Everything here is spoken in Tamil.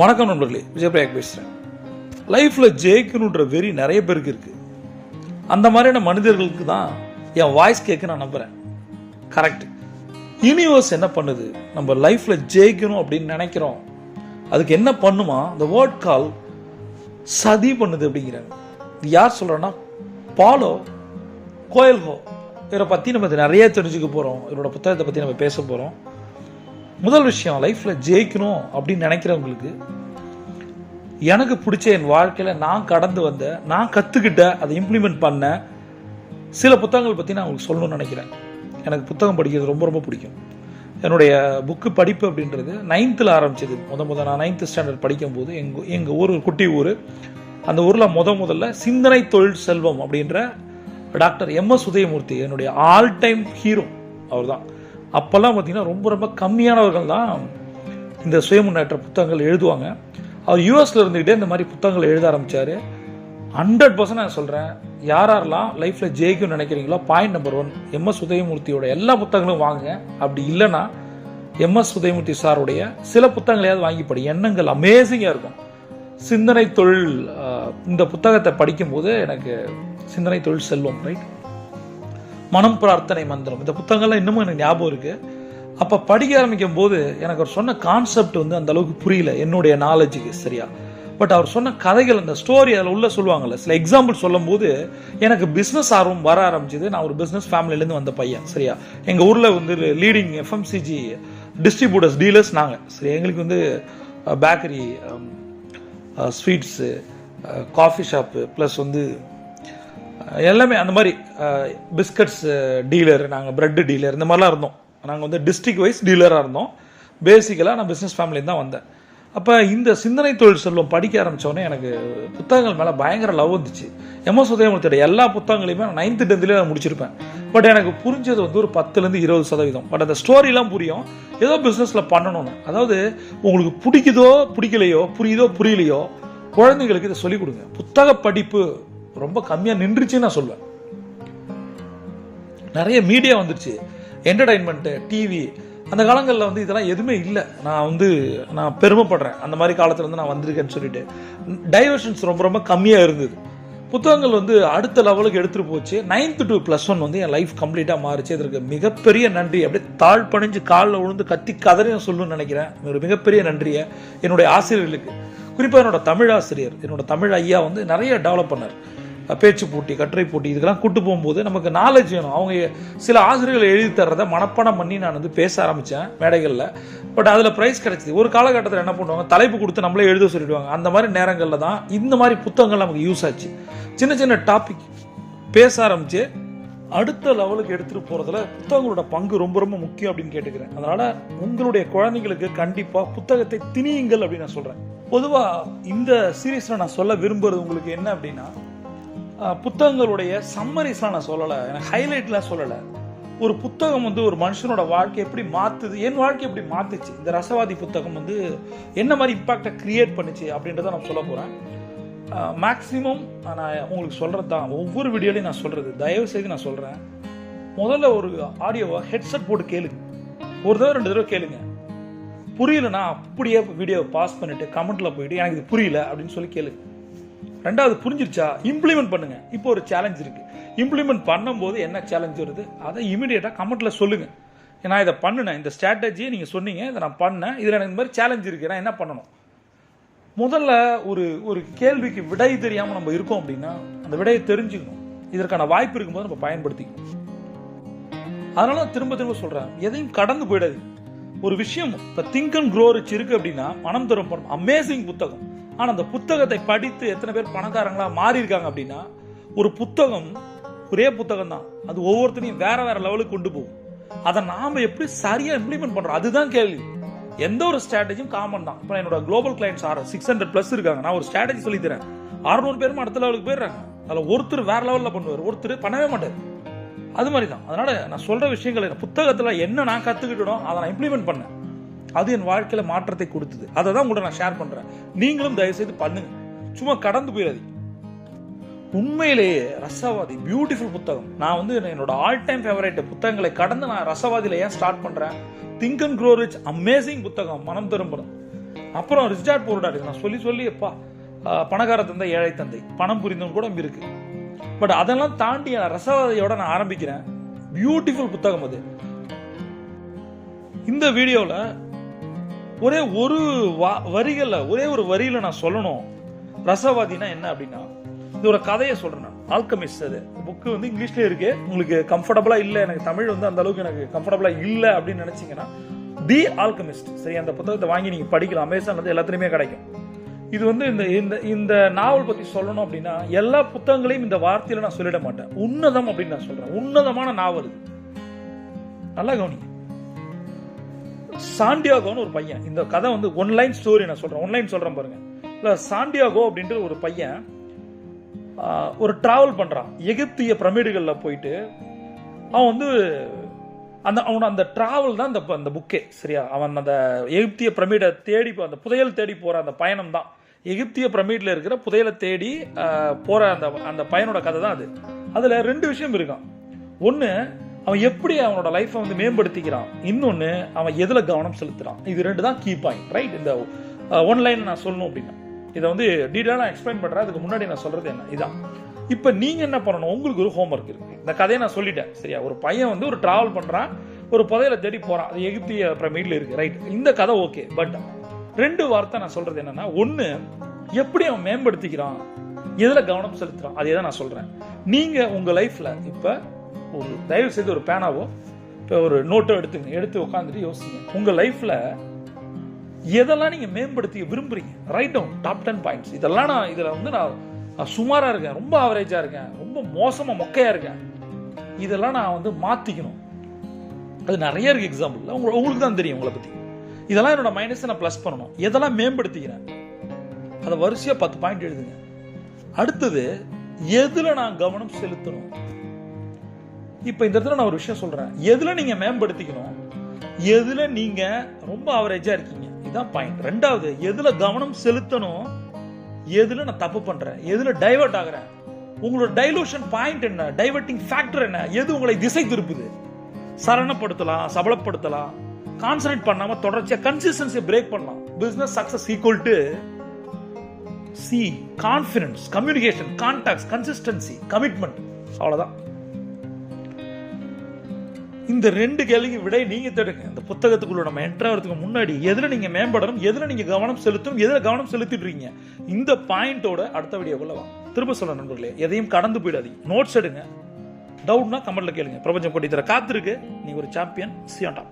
வணக்கம் நண்பர்களே விஜயபிரயாக் பேசுகிறேன் லைஃப்பில் ஜெயிக்கணுன்ற வெறி நிறைய பேருக்கு இருக்குது அந்த மாதிரியான மனிதர்களுக்கு தான் என் வாய்ஸ் கேட்க நான் நம்புகிறேன் கரெக்ட் யூனிவர்ஸ் என்ன பண்ணுது? நம்ம லைஃப்பில் ஜெயிக்கணும் அப்படின்னு நினைக்கிறோம். அதுக்கு என்ன பண்ணுமா? இந்த வேர்ட் கால் சதி பண்ணுது அப்படிங்கிறாங்க. இது யார் சொல்கிறேன்னா பாலோ கோயல்ஹோ இவரை பற்றி நம்ம நிறைய தெரிஞ்சுக்க போகிறோம் இவரோட புத்தகத்தை பற்றி நம்ம பேச போகிறோம் முதல் விஷயம் லைஃப்பில் ஜெயிக்கணும் அப்படின்னு நினைக்கிறவங்களுக்கு எனக்கு பிடிச்ச என் வாழ்க்கையில் நான் கடந்து வந்த நான் கற்றுக்கிட்ட அதை இம்ப்ளிமெண்ட் பண்ண சில புத்தகங்கள் பற்றி நான் உங்களுக்கு சொல்லணும்னு நினைக்கிறேன். எனக்கு புத்தகம் படிக்கிறது ரொம்ப ரொம்ப பிடிக்கும். என்னுடைய புக்கு படிப்பு அப்படின்றது நைன்த்தில் ஆரம்பிச்சது. முத முத நான் நைன்த்து ஸ்டாண்டர்ட் படிக்கும்போது எங்கள் எங்கள் ஊர் ஒரு குட்டி ஊர். அந்த ஊரில் முத முதல்ல சிந்தனை தொழில் செல்வம் அப்படின்ற டாக்டர் எம் எஸ் உதயமூர்த்தி என்னுடைய ஆல் டைம் ஹீரோ அவர் தான் அப்போல்லாம் பார்த்தீங்கன்னா ரொம்ப ரொம்ப கம்மியானவர்கள் தான் இந்த சுயமுன்னேற்ற புத்தகங்கள் எழுதுவாங்க. அவர் யூஎஸ்ல இருந்துக்கிட்டே இந்த மாதிரி புத்தகங்கள் எழுத ஆரம்பித்தார் ஹண்ட்ரட் பர்சன்ட் நான் சொல்கிறேன் யார் யாரெல்லாம் லைஃப்பில் ஜெயிக்கும்னு நினைக்கிறீங்களோ பாயிண்ட் நம்பர் ஒன் எம்எஸ் உதயமூர்த்தியோட எல்லா புத்தகங்களும் வாங்குங்க. அப்படி இல்லைன்னா எம்எஸ் உதயமூர்த்தி சாருடைய சில புத்தகங்களையாவது வாங்கி படி. எண்ணங்கள் அமேசிங்காக இருக்கும். சிந்தனை தொழில் இந்த புத்தகத்தை படிக்கும்போது எனக்கு சிந்தனை தொழில் செல்வம் ரைட் மனம் பிரார்த்தனை மந்திரம். இந்த புத்தகங்கள்லாம் இன்னமும் எனக்கு ஞாபகம் இருக்கு. அப்போ படிக்க ஆரம்பிக்கும் போது எனக்கு அவர் சொன்ன கான்செப்ட் வந்து அந்த அளவுக்கு புரியல என்னுடைய நாலேஜுக்கு சரியா. பட் அவர் சொன்ன கதைகள் அந்த ஸ்டோரி அதில் உள்ள சொல்லுவாங்கல்ல சில எக்ஸாம்பிள் சொல்லும்போது எனக்கு பிஸ்னஸ் ஆர்வம் வர ஆரம்பிச்சது. நான் ஒரு பிஸ்னஸ் ஃபேமிலியிலேருந்து வந்த பையன் சரியா. எங்கள் ஊரில் வந்து லீடிங் எஃப்எம்சிஜி டிஸ்ட்ரிபியூட்டர்ஸ் டீலர்ஸ் நாங்கள் சரி எங்களுக்கு வந்து bakery sweets coffee shop plus வந்து எல்லாமே அந்த மாதிரி பிஸ்கட்ஸ் டீலர் நாங்கள் பிரெட் டீலர் இந்த மாதிரிலாம் இருந்தோம். நாங்கள் வந்து டிஸ்ட்ரிக்ட் வைஸ் டீலராக இருந்தோம். பேசிக்கலாக நான் பிஸ்னஸ் ஃபேமிலியில் தான் வந்தேன். அப்போ இந்த சிந்தனை தொழில் செல்வம் படிக்க ஆரம்பித்தோடனே எனக்கு புத்தகங்கள் மேலே பயங்கர லவ் வந்துச்சு. எம்எஸ் உதயமூர்த்தியோட எல்லா புத்தகங்களையுமே நான் நைன்த்து டென்த்துலேயே நான் முடிச்சிருப்பேன். பட் எனக்கு புரிஞ்சது வந்து ஒரு பத்துலேருந்து இருபது சதவீதம். பட் அந்த ஸ்டோரிலாம் புரியும். ஏதோ பிஸ்னஸில் பண்ணணும்னு. அதாவது உங்களுக்கு பிடிக்குதோ பிடிக்கலையோ புரியுதோ புரியலையோ குழந்தைங்களுக்கு இதை சொல்லிக் கொடுங்க. புத்தக படிப்பு ரொம்ப கம்மியாக நின்றுச்சுன்னு நான் சொல்லுவேன் நிறைய மீடியா வந்துருச்சு. என்டர்டைன்மெண்ட்டு டிவி அந்த காலங்களில் வந்து இதெல்லாம் எதுவுமே இல்லை. நான் வந்து நான் பெருமைப்படுறேன். அந்த மாதிரி காலத்தில் வந்து நான் வந்திருக்கேன்னு சொல்லிட்டு. டைவர்ஷன்ஸ் ரொம்ப ரொம்ப கம்மியாக இருந்தது. புத்தகங்கள் வந்து அடுத்த லெவலுக்கு எடுத்துகிட்டு போச்சு. நைன்த்து டு ப்ளஸ் ஒன் வந்து என் லைஃப் கம்ப்ளீட்டாக மாறிச்சு. இதற்கு மிகப்பெரிய நன்றி. அப்படியே தாழ் பணிஞ்சு காலில் விழுந்து கத்தி கதறையும் சொல்லணும்னு நினைக்கிறேன். ஒரு மிகப்பெரிய நன்றியை என்னுடைய ஆசிரியர்களுக்கு. குறிப்பாக என்னோட தமிழ் ஆசிரியர் என்னோட தமிழ் ஐயா வந்து நிறைய டெவலப் பண்ணார். பேச்சு போட்டி கட்டுரை போட்டி இதுக்கெல்லாம் கூட்டு போகும்போது நமக்கு நாலேஜ் வேணும். அவங்க சில ஆசிரியர்கள் எழுதி தர்றதை மனப்பாடம் பண்ணி நான் வந்து பேச ஆரம்பித்தேன் மேடைகளில். பட் அதில் ப்ரைஸ் கிடைச்சிது. ஒரு காலகட்டத்தில் என்ன பண்ணுவாங்க? தலைப்பு கொடுத்து நம்மளே எழுத சொல்லிடுவாங்க. அந்த மாதிரி நேரங்களில் தான் இந்த மாதிரி புத்தகங்கள் நமக்கு யூஸ் ஆச்சு. சின்ன சின்ன டாபிக் பேச ஆரம்பிச்சு அடுத்த லெவலுக்கு எடுத்துகிட்டு போகிறதுல புத்தகங்களோட பங்கு ரொம்ப ரொம்ப முக்கியம் அப்படின்னு கேட்டுக்கிறேன். அதனால் உங்களுடைய குழந்தைங்களுக்கு கண்டிப்பாக புத்தகத்தை திணியுங்கள் அப்படின்னு நான் சொல்கிறேன் பொதுவாக இந்த சீரீஸில் நான் சொல்ல விரும்புகிறது உங்களுக்கு என்ன அப்படின்னா புத்தகங்களுடைய சம்மரிஸ்லாம் நான் சொல்லலை. எனக்கு ஹைலைட்லாம் சொல்லலை. ஒரு புத்தகம் வந்து ஒரு மனுஷனோட வாழ்க்கை எப்படி மாற்றுது என் வாழ்க்கை எப்படி மாற்றுச்சு இந்த ரசவாதி புத்தகம் வந்து என்ன மாதிரி இம்பாக்டை க்ரியேட் பண்ணுச்சு அப்படின்றத நான் சொல்ல போகிறேன் மேக்ஸிமம் நான் உங்களுக்கு சொல்கிறது தான். ஒவ்வொரு வீடியோலையும் நான் சொல்கிறது தயவு செய்து நான் சொல்கிறேன் முதல்ல ஒரு ஆடியோவை ஹெட்செட் போட்டு கேளுங்க. ஒரு தடவை ரெண்டு தடவை கேளுங்க. புரியலன்னா அப்படியே வீடியோவை பாஸ் பண்ணிவிட்டு கமெண்ட்டில் போயிட்டு எனக்கு இது புரியல அப்படின்னு சொல்லி கேளுங்க. ரெண்டாவது புரிஞ்சிருச்சா? இம்ப்ளிமெண்ட் பண்ணுங்க. இப்போ ஒரு சேலஞ்ச் இருக்கு. இம்ப்ளிமெண்ட் பண்ணும்போது என்ன சேலஞ்ச் வருது? அதை இமிடியேட்டாக கமெண்ட்டில் சொல்லுங்க. நான் இதை பண்ணினேன். இந்த ஸ்ட்ராட்டஜியை நீங்கள் சொன்னீங்க இதை நான் பண்ணேன். இதில் எனக்கு இந்த மாதிரி சேலஞ்ச் இருக்கு. நான் என்ன பண்ணணும்? முதல்ல ஒரு ஒரு கேள்விக்கு விடை தெரியாமல் நம்ம இருக்கோம் அப்படின்னா அந்த விடையை தெரிஞ்சுக்கணும். இதற்கான வாய்ப்பு இருக்கும்போது நம்ம பயன்படுத்திக்கணும். அதனால திரும்ப திரும்ப சொல்கிறேன் எதையும் கடந்து போயிடாது ஒரு விஷயம் இப்போ திங்க் அண்ட் க்ரோ ரிச் இருக்குது அப்படின்னா மனம் தரும் அமேசிங் புத்தகம். ஆனால் அந்த புத்தகத்தை படித்து எத்தனை பேர் பணக்காரங்களா மாறியிருக்காங்க அப்படின்னா ஒரு புத்தகம் ஒரே புத்தகம் தான் அது ஒவ்வொருத்தரையும் வேற வேற லெவலுக்கு கொண்டு போகும். அதை நாம் எப்படி சரியா இம்ப்ளிமெண்ட் பண்றோம்? அதுதான் கேள்வி. எந்த ஒரு ஸ்ட்ராட்டஜியும் காமன் தான். இப்போ என்னோட குளோபல் கிளைண்ட்ஸ் ஆறு சிக்ஸ் ஹண்ட்ரட் ப்ளஸ் இருக்காங்க. நான் ஒரு ஸ்ட்ராட்டஜி சொல்லி தரேன். அறுநூறு பேரும் அடுத்த லெவலுக்கு போயிடுறாங்க. அதில் ஒருத்தர் வேற லெவலில் பண்ணுவார். ஒருத்தர் பண்ணவே மாட்டார். அது மாதிரி தான் அதனால நான் சொல்ற விஷயங்கள் புத்தகத்தில் என்ன நான் கற்றுக்கிட்டோம் அதை நான் இம்ப்ளிமெண்ட் பண்ணேன். அது என் வாழ்க்கையில மாற்றத்தை கொடுத்தது. அதை தான் உங்கள்ட்ட நான் ஷேர் பண்றேன். நீங்களும் தயவுசெய்து பண்ணுங்க. சும்மா கடந்து போயிடாது உண்மையிலேயே ரசவாதி பியூட்டிஃபுல் புத்தகம். நான் வந்து என்னோட ஆல் டைம் ஃபேவரேட் புத்தகங்களை கடந்து நான் ரசவாதியில ஏன் ஸ்டார்ட் பண்ணுறேன் think and grow rich amazing புத்தகம். மனம் திரும்பணும் அப்புறம் ரிச்சார்ட் போர்டார் நான் சொல்லி சொல்லி எப்பா பணக்கார தந்தை ஏழை தந்தை. பணம் புரிந்தவன் கூட இருக்கு. பட் அதெல்லாம் தாண்டி ரசவாதியோட நான் ஆரம்பிக்கிறேன். பியூட்டிஃபுல் புத்தகம் அது. இந்த வீடியோவில் ஒரே ஒரு வா- ஒரே ஒரு வரியில நான் சொல்லணும். ரசவாதினா என்ன அப்படின்னா இது ஒரு கதையை சொல்றேன் நான். ஆல்கமிஸ்ட் அது. புக்கு வந்து இங்கிலீஷ்ல இருக்கு. உங்களுக்கு கம்ஃபர்டபுளா இல்லை எனக்கு தமிழ் வந்து அந்த அளவுக்கு எனக்கு கம்ஃபர்டபுளா இல்லை அப்படின்னு நினைச்சீங்கன்னா தி ஆல்கமிஸ்ட் சரி அந்த புத்தகத்தை வாங்கி நீங்க படிக்கலாம். அமேசான் வந்து எல்லாத்துலயுமே கிடைக்கும். இது வந்து இந்த இந்த இந்த நாவல் பத்தி சொல்லணும் அப்படின்னா எல்லா புத்தகங்களையும் இந்த வார்த்தையில நான் சொல்லிட மாட்டேன். உன்னதம் அப்படின்னு நான் சொல்றேன். உன்னதமான நாவல் இது. நல்லா கவனிங்க. சாண்டியாகோன்னு ஒரு பையன். இந்த கதை வந்து ஒன்லைன் ஸ்டோரி நான் சொல்கிறேன் ஒன்லைன் சொல்கிறேன் பாருங்க. இல்லை சாண்டியாகோ அப்படின்ற ஒரு பையன் ஒரு ட்ராவல் பண்ணுறான் எகிப்திய பிரமிடுகளில் போயிட்டு அவன் வந்து அந்த அவனோட அந்த ட்ராவல் தான் அந்த அந்த புக்கே சரியா? அவன் அந்த எகிப்திய பிரமிடை தேடி அந்த புதையல் தேடி போகிற அந்த பயணம் தான். எகிப்திய பிரமிடில் இருக்கிற புதையலை தேடி போகிற அந்த அந்த பையனோட கதை தான் அது. அதில் ரெண்டு விஷயம் இருக்கான். ஒன்று அவன் எப்படி அவனோட லைஃப்பை வந்து மேம்படுத்திக்கிறான்? இன்னொன்று அவன் எதில் கவனம் செலுத்துறான்? இது ரெண்டு தான் கீ பாயிண்ட் ரைட் இந்த ஒன் லைன் நான் சொல்லணும் அப்படின்னா. இதை வந்து டீட்டெயிலாக நான் எக்ஸ்பிளைன் பண்ணுறேன் அதுக்கு முன்னாடி நான் சொல்கிறது என்ன? இதான். இப்போ நீங்கள் என்ன பண்ணணும்? உங்களுக்கு ஒரு ஹோம்ஒர்க் இருக்குது இந்த கதையை நான் சொல்லிட்டேன் சரியா? ஒரு பையன் வந்து ஒரு ட்ராவல் பண்ணுறான் ஒரு புதையில தேடி போகிறான் அது எகிப்திய பிரமிட்ல இருக்குது ரைட் இந்த கதை ஓகே பட் ரெண்டு வார்த்தை நான் சொல்கிறது என்னென்னா ஒன்று எப்படி அவன் மேம்படுத்திக்கிறான்? எதில் கவனம் செலுத்துகிறான் அதே தான் நான் சொல்கிறேன் நீங்கள் உங்கள் லைஃப்பில் இப்போ ஒரு தயவு செய்து ஒரு பேனாவோ இப்போ ஒரு நோட்டோ எடுத்துங்க எடுத்து உட்காந்துட்டு யோசிங்க. உங்கள் லைஃப்பில் எதெல்லாம் நீங்கள் மேம்படுத்தி விரும்புறீங்க? Write down top ten points இதெல்லாம் நான் இதில் வந்து நான் நான் இருக்கேன். ரொம்ப ஆவரேஜாக இருக்கேன். ரொம்ப மோசமாக மொக்கையாக இருக்கேன். இதெல்லாம் நான் வந்து மாற்றிக்கணும் அது நிறைய இருக்கு எக்ஸாம்பிள் உங்களுக்கு உங்களுக்கு தான் தெரியும் உங்களை பற்றி இதெல்லாம் என்னோட மைனஸை நான் ப்ளஸ் பண்ணணும். எதெல்லாம் மேம்படுத்திக்கிறேன்? அதை வரிசையாக பத்து பாயிண்ட் எழுதுங்க. அடுத்தது எதில் நான் கவனம் செலுத்தணும்? இப்போ இந்த இடத்துல நான் ஒரு விஷயம் சொல்கிறேன் எதில் நீங்கள் மேம்படுத்திக்கணும்? எதில் நீங்கள் ரொம்ப ஆவரேஜாக இருக்கீங்க? இதான் பாயிண்ட் ரெண்டாவது எதில் கவனம் செலுத்தணும்? எதில் நான் தப்பு பண்ணுறேன் எதில் டைவர்ட் ஆகுறேன்? உங்களோட டைலூஷன் பாயிண்ட் என்ன? டைவர்ட்டிங் ஃபேக்டர் என்ன? எது உங்களை திசை திருப்புது? சரணப்படுத்தலாம் சபலப்படுத்தலாம் கான்சன்ட்ரேட் பண்ணாமல் தொடர்ச்சியாக கன்சிஸ்டன்சியை பிரேக் பண்ணலாம். Business success equal to C confidence communication contacts consistency commitment அவ்வளோதான் இந்த ரெண்டு கேள்விக்கு விடை நீங்க தேடுங்க. இந்த புத்தகத்துக்குள்ள நம்ம என்டர் ஆகிறதுக்கு முன்னாடி எதில் நீங்கள் மேம்படணும் எதில் நீங்கள் கவனம் செலுத்தணும் எதில் கவனம் செலுத்திட்டு இருக்கீங்க இந்த பாயிண்டோட அடுத்த வீடியோக்குள்ள வா திரும்ப சொல்ல நண்பர்களே எதையும் கடந்து போயிடாதீங்க. நோட்ஸ் எடுங்க. டவுட்னா கமெண்ட்ல கேளுங்க. பிரபஞ்சம் கொட்டி தர காத்திருக்கு. நீங்கள் ஒரு சாம்பியன் சியாண்டா